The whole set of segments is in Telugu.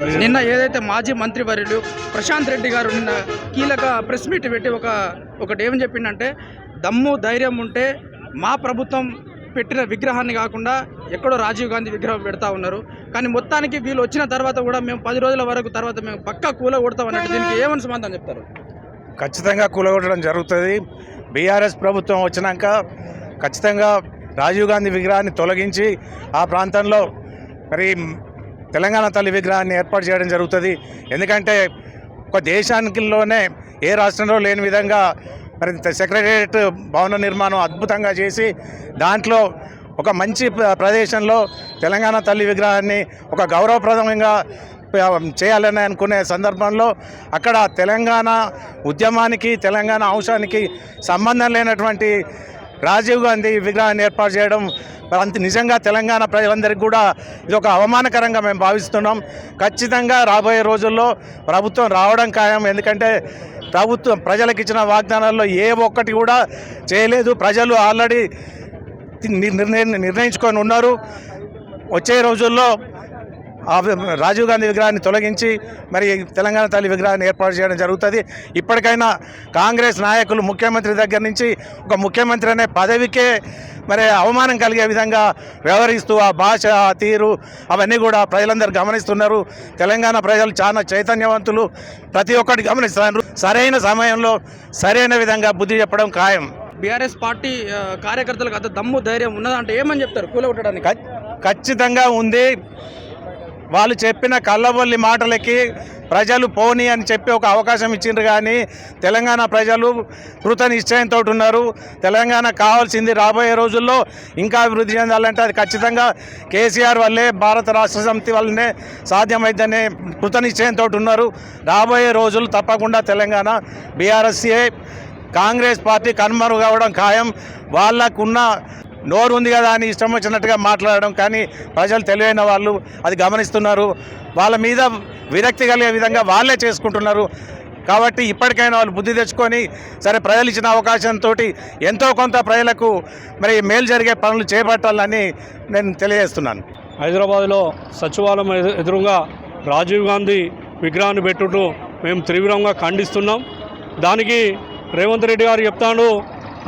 నిన్న ఏదైతే మాజీ మంత్రి వర్యులు ప్రశాంత్ రెడ్డి గారు నిన్న కీలక ప్రెస్ మీట్ పెట్టి ఒక ఒకటి ఏమని చెప్పిండంటే దమ్ము ధైర్యం ఉంటే మా ప్రభుత్వం పెట్టిన విగ్రహాన్ని కాకుండా ఎక్కడో రాజీవ్ గాంధీ విగ్రహం పెడతా ఉన్నారు. కానీ మొత్తానికి వీళ్ళు వచ్చిన తర్వాత కూడా మేము పది రోజుల వరకు తర్వాత మేము పక్క కూల కొడతాం అన్నట్టు దీనికి ఏమని సమాధానం చెప్తారు? ఖచ్చితంగా కూలగొట్టడం జరుగుతుంది. బీఆర్ఎస్ ప్రభుత్వం వచ్చినాక ఖచ్చితంగా రాజీవ్ గాంధీ విగ్రహాన్ని తొలగించి ఆ ప్రాంతంలో మరి తెలంగాణ తల్లి విగ్రహాన్ని ఏర్పాటు చేయడం జరుగుతుంది. ఎందుకంటే ఒక దేశానికిలోనే ఏ రాష్ట్రంలో లేని విధంగా మరి సెక్రటేరియట్ భవన నిర్మాణం అద్భుతంగా చేసి దాంట్లో ఒక మంచి ప్రదేశంలో తెలంగాణ తల్లి విగ్రహాన్ని ఒక గౌరవప్రదంగా చేయాలని అనుకునే సందర్భంలో అక్కడ తెలంగాణ ఉద్యమానికి తెలంగాణ అంశానికి సంబంధం లేనటువంటి రాజీవ్ గాంధీ విగ్రహాన్ని ఏర్పాటు చేయడం అంత నిజంగా తెలంగాణ ప్రజలందరికీ కూడా ఇది ఒక అవమానకరంగా మేము భావిస్తున్నాం. ఖచ్చితంగా రాబోయే రోజుల్లో ప్రభుత్వం రావడం ఖాయం. ఎందుకంటే ప్రభుత్వం ప్రజలకు ఇచ్చిన వాగ్దానాల్లో ఏ ఒక్కటి కూడా చేయలేదు. ప్రజలు ఆల్రెడీ నిర్ణయించుకొని ఉన్నారు. వచ్చే రోజుల్లో రాజీవ్ గాంధీ విగ్రహాన్ని తొలగించి మరి తెలంగాణ తల్లి విగ్రహాన్ని ఏర్పాటు చేయడం జరుగుతుంది. ఇప్పటికైనా కాంగ్రెస్ నాయకులు ముఖ్యమంత్రి దగ్గర నుంచి ఒక ముఖ్యమంత్రి అనే పదవికే మరి అవమానం కలిగే విధంగా వ్యవహరిస్తూ ఆ భాష ఆ తీరు అవన్నీ కూడా ప్రజలందరూ గమనిస్తున్నారు. తెలంగాణ ప్రజలు చాలా చైతన్యవంతులు. ప్రతి ఒక్కటి గమనిస్తున్నారు. సరైన సమయంలో సరైన విధంగా బుద్ధి చెప్పడం ఖాయం. బీఆర్ఎస్ పార్టీ కార్యకర్తలకు అంత దమ్ము ధైర్యం ఉన్నదంటే ఏమని చెప్తారు? కూల కొట్టడానికి ఖ- ఖచ్చితంగా ఉంది. వాళ్ళు చెప్పిన కళ్ళబొల్లి మాటలకి ప్రజలు పోని అని చెప్పి ఒక అవకాశం ఇచ్చిండ్రు కానీ తెలంగాణ ప్రజలు కృత నిశ్చయంతో ఉన్నారు. తెలంగాణ కావాల్సింది రాబోయే రోజుల్లో ఇంకా అభివృద్ధి చెందాలంటే అది ఖచ్చితంగా కేసీఆర్ వల్లే భారత రాష్ట్ర సమితి వల్లనే సాధ్యమైందనే కృత నిశ్చయంతో ఉన్నారు. రాబోయే రోజులు తప్పకుండా తెలంగాణ బీఆర్ఎస్ఏ కాంగ్రెస్ పార్టీ కనుమరుగు కావడం ఖాయం. వాళ్ళకున్న నోరు ఉంది కదా అని ఇష్టం వచ్చినట్టుగా మాట్లాడడం కానీ ప్రజలు తెలివైన వాళ్ళు అది గమనిస్తున్నారు. వాళ్ళ మీద విరక్తి కలిగే విధంగా వాళ్ళే చేసుకుంటున్నారు. కాబట్టి ఇప్పటికైనా వాళ్ళు బుద్ధి తెచ్చుకొని సరే ప్రజలు ఇచ్చిన అవకాశంతో ఎంతో కొంత ప్రజలకు మరి మేలు జరిగే పనులు చేపట్టాలని నేను తెలియజేస్తున్నాను. హైదరాబాద్లో సచివాలయం ఎదురుగా రాజీవ్ గాంధీ విగ్రహాన్ని పెట్టుటూ మేము తీవ్రంగా ఖండిస్తున్నాం. దానికి రేవంత్ రెడ్డి గారు చెప్తాడు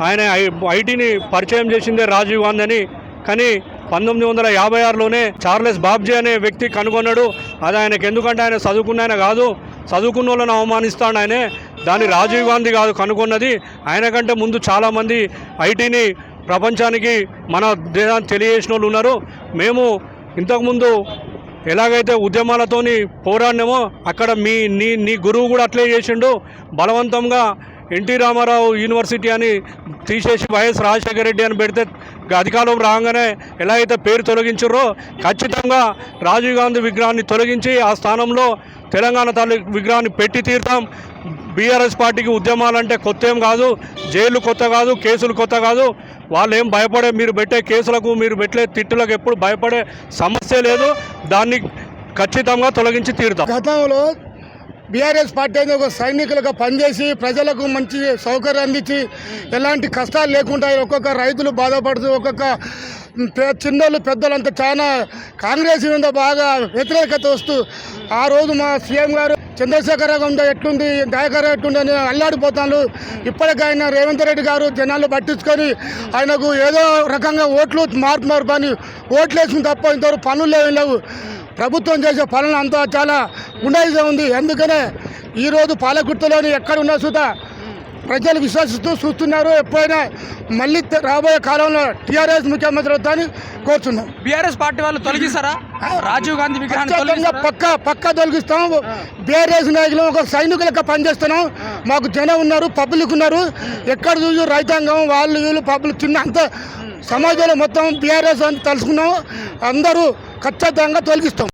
ఆయన ఐ- ఐటీని పరిచయం చేసిందే రాజీవ్ గాంధీ అని కానీ పంతొమ్మిది వందల యాభై ఆరులోనే చార్లెస్ బాబ్జీ అనే వ్యక్తి కనుగొన్నాడు. అది ఆయనకు ఎందుకంటే ఆయన చదువుకున్న ఆయన కాదు. చదువుకున్న వాళ్ళని అవమానిస్తాడు ఆయనే. దాన్ని రాజీవ్ గాంధీ కాదు కనుగొన్నది. ఆయన కంటే ముందు చాలామంది ఐటీని ప్రపంచానికి మన దేశాన్ని తెలియజేసిన వాళ్ళు ఉన్నారు. మేము ఇంతకుముందు ఎలాగైతే ఉద్యమాలతోని పోరాడినామో అక్కడ మీ నీ నీ గురువు కూడా అట్లే చేసిండు. బలవంతంగా ఎన్టీ రామారావు యూనివర్సిటీ అని తీసేసి వైఎస్ రాజశేఖర రెడ్డి అని పెడితే అధికారం రాగానే ఎలా అయితే పేరు తొలగించారో ఖచ్చితంగా రాజీవ్ గాంధీ విగ్రహాన్ని తొలగించి ఆ స్థానంలో తెలంగాణ తల్లి విగ్రహాన్ని పెట్టి తీరుతాం. బీఆర్ఎస్ పార్టీకి ఉద్యమాలంటే కొత్త ఏం కాదు జైలు కొత్త కాదు కేసులు కొత్త కాదు. వాళ్ళు ఏం భయపడే మీరు పెట్టే కేసులకు మీరు పెట్టే తిట్టులకు ఎప్పుడు భయపడే సమస్య లేదు. దాన్ని ఖచ్చితంగా తొలగించి తీరుతాం. గతంలో బీఆర్ఎస్ పార్టీ అనేది ఒక సైనికులుగా పనిచేసి ప్రజలకు మంచి సౌకర్యం అందించి ఎలాంటి కష్టాలు లేకుండా ఒక్కొక్క రైతులు బాధపడుతూ ఒక్కొక్క చిన్నోళ్ళు పెద్దలంతా చాలా కాంగ్రెస్ మీద బాగా వ్యతిరేకత వస్తూ ఆ రోజు మా సీఎం గారు చంద్రశేఖర ఉందా ఎట్లుంది దయాకర్ ఎట్లుంది అని అల్లాడిపోతాను ఇప్పటికైనా రేవంత్ రెడ్డి గారు జనాలు పట్టించుకొని ఆయనకు ఏదో రకంగా ఓట్లు మార్పు మార్పు అని ఓట్లు వేసిన తప్ప ఇంతవరకు పనులు లేవు లేవు. ప్రభుత్వం చేసే పాలన అంతా చాలా గుండాయిగా ఉంది. అందుకనే ఈరోజు పాలకుర్తలోని ఎక్కడ ఉన్నా సుత ప్రజలు విశ్వసిస్తూ చూస్తున్నారు. ఎప్పుడైనా మళ్ళీ రాబోయే కాలంలో టీఆర్ఎస్ ముఖ్యమంత్రి అవుతాని కోరుతున్నాం బీఆర్ఎస్ పార్టీ వాళ్ళు తొలగిస్తారా? రాజీవ్ గాంధీ విగ్రహాన్ని పక్క పక్క తొలగిస్తాం. బీఆర్ఎస్ నాయకులు ఒక సైనికులక పనిచేస్తున్నాం. మాకు జనం ఉన్నారు పబ్లిక్ ఉన్నారు. ఎక్కడ చూసి రైతాంగం వాళ్ళు వీళ్ళు పబ్లిక్ చిన్న అంత సమాజంలో మొత్తం బీఆర్ఎస్ అని తెలుసుకున్నాం అందరూ ఖచ్చితంగా తొలగిస్తాం.